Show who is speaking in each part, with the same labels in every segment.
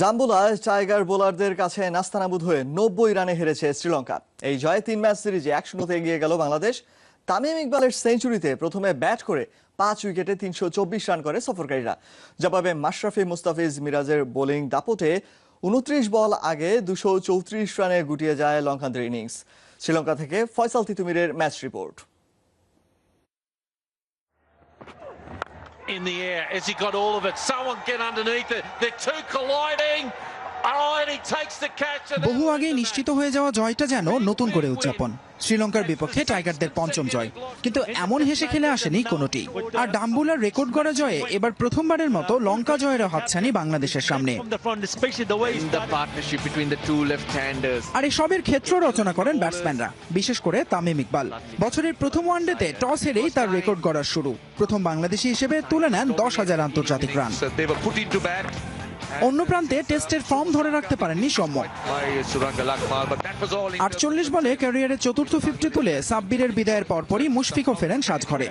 Speaker 1: ডাম্বুলায় tiger বোলারদের কাছে নাস্তানাবুদ হয়ে নব্বই রানে হেরেছে শ্রীলঙ্কা। এই জয়ে তিন ম্যাচ সিরিজে এক শূন্যতে এগিয়ে গেল বাংলাদেশ। তামিম ইকবালের সেঞ্চুরিতে প্রথমে ব্যাট করে পাঁচ উইকেটে তিনশো চব্বিশ রান করে সফরকারীরা। জবাবে মাশরাফি মুস্তাফিজ মিরাজের বোলিং দাপটে উনত্রিশ বল আগে দুশো চৌত্রিশ রানে গুটিয়ে যায় লঙ্কানদের ইনিংস। শ্রীলঙ্কা থেকে Faisal তিতুমিরের match report.
Speaker 2: In the air. Has he got all of it? Someone get underneath it. They're two colliding. Oh,
Speaker 3: বহু আগে নিশ্চিত হয়ে যাওয়া জয়টা যেন নতুন করে উদযাপন। শ্রীলঙ্কার বিপক্ষে টাইগারদের পঞ্চম জয়। কিন্তু এমন হেসে খেলে আসেনি কোনোটি। আর ডাম্বুলার রেকর্ড গড়া জয়ে এবার প্রথমবারের মতো লঙ্কা জয়ের হাতছানি বাংলাদেশের সামনে. আর এসবের ক্ষেত্র রচনা করেন ব্যাটসম্যানরা বিশেষ করে তামিম ইকবাল। বছরের প্রথম ওয়ানডেতে টস হেরেই তার রেকর্ড গড়ার শুরু। প্রথম বাংলাদেশি হিসেবে তুলে নেন দশ হাজার আন্তর্জাতিক রান। অন্য প্রান্তে টেস্টের ফর্ম ধরে রাখতে পারেননি সৌম্য। আটচল্লিশ বলে ক্যারিয়ারের চতুর্থ ফিফটি তুলে সাব্বিরের বিদায়ের পরপরই মুশফিকও ফেরেন সাজঘরে।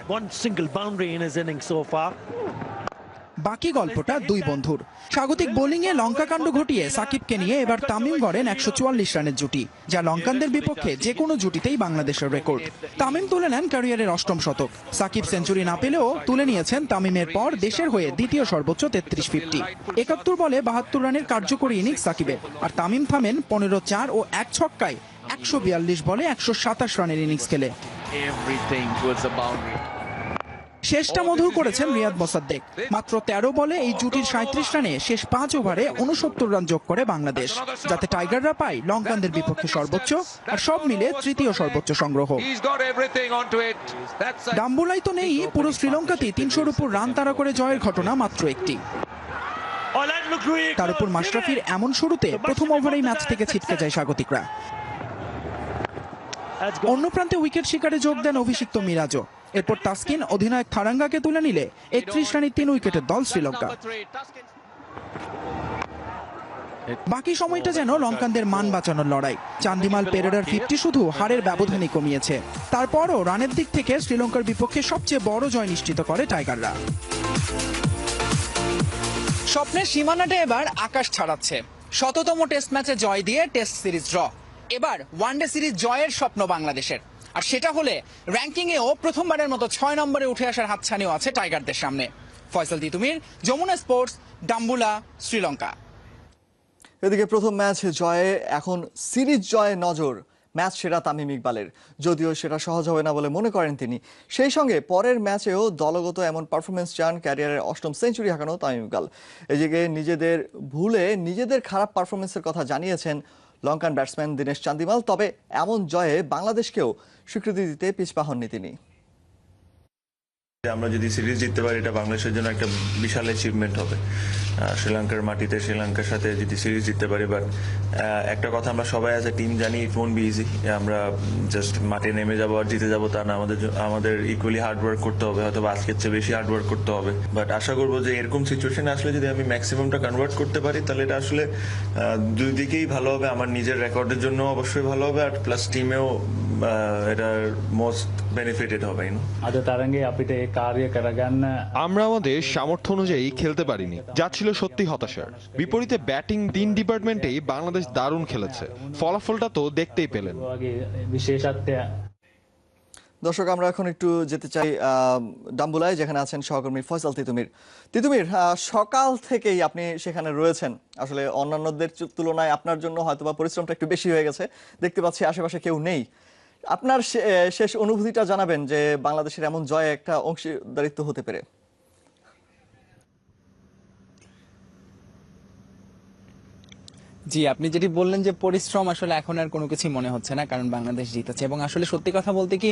Speaker 3: বাকি গল্পটা দুই বন্ধুর। স্বাগতিক বোলিংয়ে লঙ্কাকাণ্ড ঘটিয়ে সাকিবকে নিয়ে এবার তামিম গড়েন একশো চুয়াল্লিশ রানের জুটি, যা লঙ্কানদের বিপক্ষে যে কোনো জুটিতেই বাংলাদেশের রেকর্ড। তামিম তুলে নেন ক্যারিয়ারের অষ্টম শতক। সাকিব সেঞ্চুরি না পেলেও তুলে নিয়েছেন তামিমের পর দেশের হয়ে দ্বিতীয় সর্বোচ্চ তেত্রিশ ফিফটি। একাত্তর বলে বাহাত্তর রানের কার্যকরী ইনিংস সাকিবের, আর তামিম থামেন পনেরো চার ও এক ছক্কায় একশো বিয়াল্লিশ বলে একশো সাতাশ রানের ইনিংস খেলে। শেষটা মধুর করেছেন রিয়াদ মোসাদ্দেক। মাত্র তেরো বলে এই জুটির সাঁত্রিশ রানে শেষ পাঁচ ওভারে উনসত্তর রান যোগ করে বাংলাদেশ যাতে টাইগাররা পায় লঙ্কানদের বিপক্ষে সর্বোচ্চ আর সব মিলে তৃতীয় সর্বোচ্চ সংগ্রহ। ডাম্বুলাই তো নেই পুরো শ্রীলঙ্কাতেই তিনশোর উপর রান তাড়া করে জয়ের ঘটনা মাত্র একটি।
Speaker 4: Oh,
Speaker 3: তার উপর মাশরাফির এমন শুরুতে প্রথম ওভারেই ম্যাচ থেকে ছিটকে যায় স্বাগতিকরা। অন্য প্রান্তে উইকেট শিকারে যোগ দেন অভিষিক্ত মিরাজও। এরপর তাসকিন অধিনায়ক থারাঙ্গাকে তুলে নিলে একত্রিশ রানে তিন উইকেটের দল শ্রীলঙ্কা. বাকি সময়টা যেন লঙ্কানদের মান বাঁচানোর লড়াই। চান্দিমাল পেরেরার ফিফটি শুধু হারের ব্যবধানই কমিয়েছে। তারপরও রানের দিক থেকে শ্রীলঙ্কার বিপক্ষে সবচেয়ে বড় জয় নিশ্চিত করে টাইগাররা। স্বপ্নের সীমানাটা এবার আকাশ ছাড়াচ্ছে। শততম টেস্ট ম্যাচে জয় দিয়ে টেস্ট সিরিজ ড্র। এবার ওয়ানডে সিরিজ জয়ের স্বপ্ন বাংলাদেশের। আর সেটা হলে র্যাঙ্কিংয়েও প্রথমবারের মতো ছয় নম্বরে উঠে আসার হাতছানিও আছে টাইগারদের সামনে। ফয়সাল তিতুমির, যমুনা স্পোর্টস, ডাম্বুলা, শ্রীলঙ্কা।
Speaker 1: এদিকে প্রথম ম্যাচ জয়ে, এখন সিরিজ জয়ে নজর ম্যাচ সেরা তামিম ইকবালের। যদিও সেটা সহজ হবে না বলে মনে করেন তিনি। সেই সঙ্গে পরের ম্যাচেও দলগত এমন পারফরমেন্স চান ক্যারিয়ারের অষ্টম সেঞ্চুরি হাঁকানো তামিম ইকবাল। এদিকে নিজেদের ভুলে নিজেদের খারাপ পারফরমেন্সের কথা জানিয়েছেন লঙ্কান ব্যাটসম্যান দীনেশ চান্দিমাল তবে এমন জয়ে বাংলাদেশকেও স্বীকৃতি দিতে পিছপা হননি তিনি।
Speaker 5: আমরা যদি সিরিজ জিততে পারি, এটা বাংলাদেশের জন্য একটা বিশাল অ্যাচিভমেন্ট হবে। শ্রীলঙ্কার মাটিতে শ্রীলঙ্কার সাথে যদি সিরিজ জিততে পারি বাট একটা কথা আমরা সবাই অ্যাজ এ টিম জানি ইট ওয়ন্ট বি ইজি আমরা জাস্ট মাঠে নেমে যাব আর জিতে যাব, তা না, আমাদের আমাদের ইকুয়ালি হার্ডওয়ার্ক করতে হবে, হয়তো আজকের চেয়ে বেশি হার্ডওয়ার্ক করতে হবে। বাট আশা করব যে এরকম সিচুয়েশন আসলে যদি আমি ম্যাক্সিমামটা কনভার্ট করতে পারি, তাহলে এটা আসলে দুই দিকেই ভালো হবে। আমার নিজের রেকর্ডের জন্য অবশ্যই ভালো হবে, আর প্লাস টিমেও এটার মোস্ট বেনিফিটেড হবে
Speaker 6: আচ্ছা তার আগে আপিটা
Speaker 7: আমরা আমাদের সামর্থ্য অনুযায়ী খেলতে পারিনি। যা ছিল সত্যি হতাশার। বিপরীতে ব্যাটিং তিন ডিপার্টমেন্টেই বাংলাদেশ দারুণ খেলেছে। ফলাফলটা তো দেখতেই পেলেন।
Speaker 1: দর্শক আমরা এখন একটু যেতে চাই ডাম্বুলায় যেখানে আছেন সহকর্মী ফয়সাল তিতুমির। তিতুমির সকাল থেকেই আপনি সেখানে রয়েছেন। আসলে অন্যান্যদের তুলনায় আপনার জন্য হয়তোবা পরিশ্রমটা একটু বেশি হয়ে গেছে। দেখতে পাচ্ছি আশেপাশে কেউ নেই। আপনার শেষ অনুভূতিটা জানাবেন যে বাংলাদেশের এমন জয়ে একটা অংশীদারিত্ব হতে পেরে।
Speaker 8: জি, আপনি যেটি বললেন যে পরিশ্রম আসলে এখন আর কোনো কিছু মনে হচ্ছে না, কারণ বাংলাদেশ জিতেছে। এবং আসলে সত্যি কথা বলতে কি,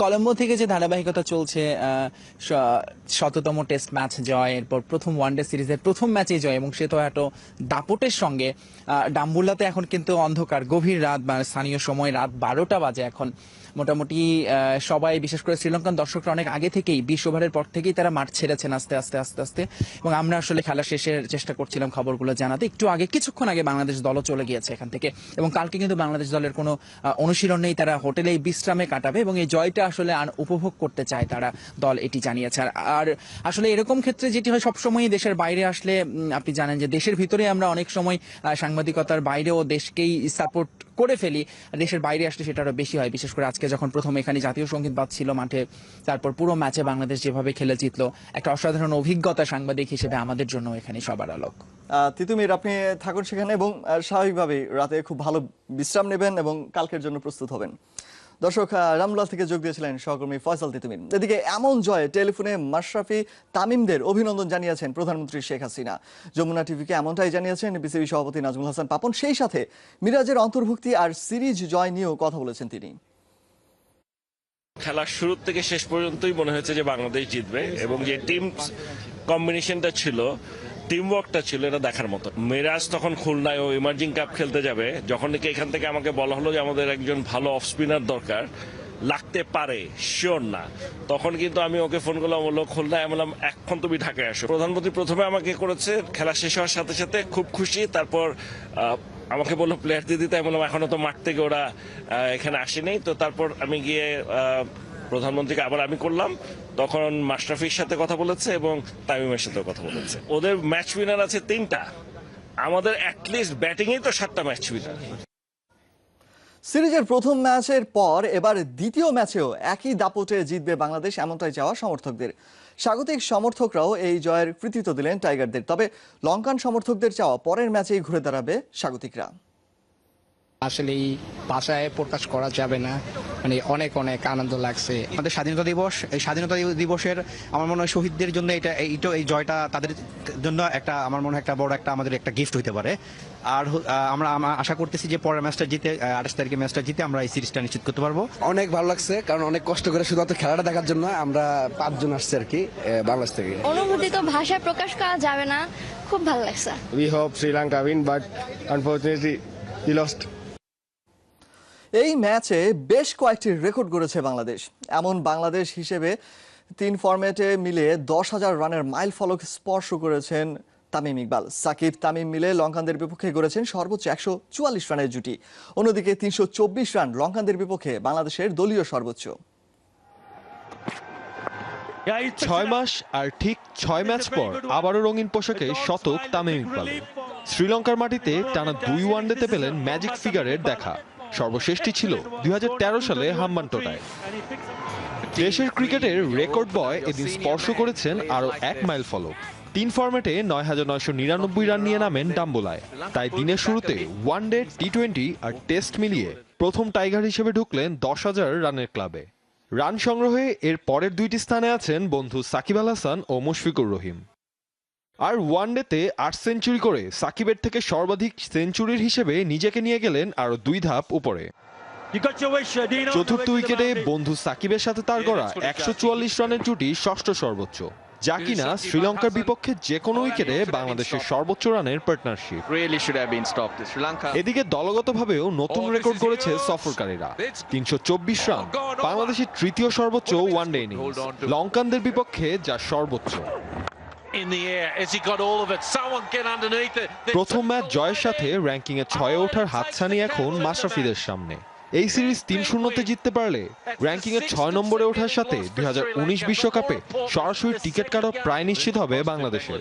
Speaker 8: কলম্বো থেকে যে ধারাবাহিকতা চলছে শততম টেস্ট ম্যাচ জয়, এরপর প্রথম ওয়ানডে সিরিজের প্রথম ম্যাচে জয়, এবং সে তো এত দাপটের সঙ্গে ডাম্বুল্লাতে এখন কিন্তু অন্ধকার, গভীর রাত বা স্থানীয় সময় রাত বারোটা বাজে এখন। মোটামুটি সবাই, বিশেষ করে শ্রীলঙ্কান দর্শকরা অনেক আগে থেকেই, বিশ ওভারের পর থেকেই তারা মাঠ ছেড়েছেন আস্তে আস্তে আস্তে আস্তে। এবং আমরা আসলে খেলা শেষের চেষ্টা করছিলাম খবরগুলো জানাতে। একটু আগে, কিছুক্ষণ আগে বাংলাদেশ দলও চলে গিয়েছে এখান থেকে। এবং কালকে কিন্তু বাংলাদেশ দলের কোনো অনুশীলন নেই। তারা হোটেলেই বিশ্রামে কাটাবে এবং এই জয়টা আসলে আর উপভোগ করতে চায় তারা দল, এটি জানিয়েছে। আর- আর আসলে এরকম ক্ষেত্রে যেটি হয় সবসময় দেশের বাইরে আসলে আপনি জানেন যে দেশের ভিতরে আমরা অনেক সময় সাংবাদিকতার বাইরেও দেশকেই সাপোর্ট করে ফেলি, দেশের বাইরে আসলে সেটা আরও বেশি হয়। বিশেষ করে আজকে যখন প্রথম এখানে জাতীয় সংগীত বাজছিল মাঠে, তারপর পুরো ম্যাচে বাংলাদেশ যেভাবে খেলে জিতলো, একটা অসাধারণ অভিজ্ঞতা সাংবাদিক হিসেবে আমাদের জন্য এখানে সবার আলোক।
Speaker 1: তিতুমির আপনি থাকুন সেখানে এবং স্বাভাবিকভাবেই রাতে খুব ভালো বিশ্রাম নেবেন এবং কালকের জন্য প্রস্তুত হবেন। দর্শক রামলাল থেকে যোগ দিয়েছিলেন সহকর্মী ফয়সাল তিতুমির এদিকে এমন জয়ে টেলিফোনে মাশরাফি তামিমদের অভিনন্দন জানিয়েছেন প্রধানমন্ত্রী শেখ হাসিনা। যমুনা টিভিকে এমনটাই জানিয়েছেন বিসিবি সভাপতি নাজমুল হাসান পাপন। সেই সাথে মিরাজের অন্তর্ভুক্তি আর সিরিজ জয় নিয়েও কথা বলেছেন তিনি।
Speaker 9: খেলার শুরু থেকে শেষ পর্যন্তই মনে হয়েছে যে বাংলাদেশ জিতবে এবং যে টিম কম্বিনেশনটা ছিল টিম ওয়ার্কটা ছিল, এটা দেখার মতো। মিরাজ তখন খুলনায় ও ইমার্জিং কাপ খেলতে যাবে। যখন নাকি এখান থেকে আমাকে বলা হলো যে আমাদের একজন ভালো অফ স্পিনার দরকার, লাগতে পারে শিওর না। তখন কিন্তু আমি ওকে ফোন করলাম, বলল, খুলনায় আমি বললাম, এখন তুমি ঢাকায় আসো। প্রধানমন্ত্রী প্রথমে আমাকে করেছে, খেলা শেষ হওয়ার সাথে সাথে খুব খুশি। তারপর আমাকে বলল প্লেয়ার দিয়ে দিতে। আমি বললাম, এখনও তো মাঠ থেকে ওরা এখানে আসেনি। তো তারপর আমি গিয়ে প্রধানমন্ত্রীকে আবার আমি করলাম, তখন মাশরাফির সাথে কথা বলেছে এবং তামিমের সাথে কথা বলেছে। ওদের ম্যাচ উইনার আছে তিনটা। আমাদের অ্যাটলিস্ট ব্যাটিংয়েই তো সাতটা ম্যাচ উইনার
Speaker 1: সিরিজের প্রথম ম্যাচের পর এবার দ্বিতীয় ম্যাচেও একই দাপটে জিতবে বাংলাদেশ, এমনটাই চাওয়া সমর্থকদের। স্বাগতিক সমর্থকরাও এই জয়ের কৃতিত্ব দিলেন টাইগারদের। তবে লঙ্কান সমর্থকদের চাওয়া পরের ম্যাচেই ঘুরে দাঁড়াবে স্বাগতিকরা।
Speaker 10: আসলে এই ভাষায় প্রকাশ করা যাবে না। মানে অনেক অনেক আনন্দ লাগছে। আমাদের স্বাধীনতা দিবস এই স্বাধীনতা দিবসের আমার মনে হয় শহীদদের জন্য এটা এইটা এই জয়টা তাদের জন্য একটা আমার মনে হয় একটা বড় একটা আমাদের একটা গিফট হতে পারে। আর আমরা আশা করতেছি যে পরের ম্যাচটা জিতে আঠাশ তারিখে ম্যাচটা জিতে আমরা এই সিরিজটা নিশ্চিত করতে পারব।
Speaker 11: অনেক ভালো লাগছে কারণ অনেক কষ্ট করে শুধুমাত্র খেলাটা দেখার জন্য আমরা পাঁচজন আসছি আর কি বাংলাদেশ থেকে।
Speaker 12: অনুভূতি তো ভাষায় প্রকাশ করা যাবে না খুব ভালো লাগছে।
Speaker 11: We hope Sri Lanka win but unfortunately lost
Speaker 1: এই ম্যাচে বেশ কয়েকটি রেকর্ড গড়েছে বাংলাদেশ। এমন বাংলাদেশ হিসেবে তিন ফরম্যাটে মিলে দশ হাজার রানের মাইল ফলক স্পর্শ করেছেন তামিম ইকবাল। সাকিব, তামিম মিলে লঙ্কানদের বিপক্ষে গড়েছেন সর্বোচ্চ একশো চুয়াল্লিশ রানের জুটি। অন্যদিকে তিনশো চব্বিশ রান লঙ্কানদের বিপক্ষে বাংলাদেশের দলীয় সর্বোচ্চ।
Speaker 7: ছয় মাস আর ঠিক ছয় ম্যাচ পর আবারও রঙিন পোশাকে শতক তামিম ইকবাল। শ্রীলঙ্কার মাটিতে টানা দুই ওয়ানডেতে পেলেন ম্যাজিক ফিগারের দেখা। সর্বশেষটি ছিল দুই হাজার তেরো সালে হাম্বানটোটায় দেশের ক্রিকেটের রেকর্ড বয় এদিন স্পর্শ করেছেন আরও এক মাইল ফলক। তিন ফরম্যাটে নয় হাজার নয়শো নিরানব্বই রান নিয়ে নামেন ডাম্বোলায়। তাই দিনের শুরুতে ওয়ানডে টি টোয়েন্টি আর টেস্ট মিলিয়ে প্রথম টাইগার হিসেবে ঢুকলেন দশ হাজার রানের ক্লাবে। রান সংগ্রহে এর পরের দুইটি স্থানে আছেন বন্ধু সাকিব আল হাসান ও মুশফিকুর রহিম। আর ওয়ানডেতে আট সেঞ্চুরি করে সাকিবের থেকে সর্বাধিক সেঞ্চুরির হিসেবে নিজেকে নিয়ে গেলেন আরও দুই ধাপ উপরে. চতুর্থ উইকেটে বন্ধু সাকিবের সাথে তার গড়া একশো চুয়াল্লিশ রানের জুটি ষষ্ঠ সর্বোচ্চ যা কিনা শ্রীলঙ্কার বিপক্ষে যে কোনো উইকেটে বাংলাদেশের সর্বোচ্চ রানের পার্টনারশিপ. এদিকে দলগতভাবেও নতুন রেকর্ড করেছে সফরকারীরা। তিনশো চব্বিশ রান বাংলাদেশের তৃতীয় সর্বোচ্চ ওয়ানডে ইনিংস লঙ্কানদের বিপক্ষে যা সর্বোচ্চ। প্রথম ম্যাচ জয়ের সাথে র্যাঙ্কিং এ ছয়ে ওঠার হাতছানি এখন মাশরাফিদের সামনে। এই সিরিজ তিন শূন্যতে জিততে পারলে র্যাঙ্কিং এ ছয় নম্বরে ওঠার সাথে দুই বিশ্বকাপে সরাসরি টিকিট কাটা প্রায় নিশ্চিত হবে বাংলাদেশের।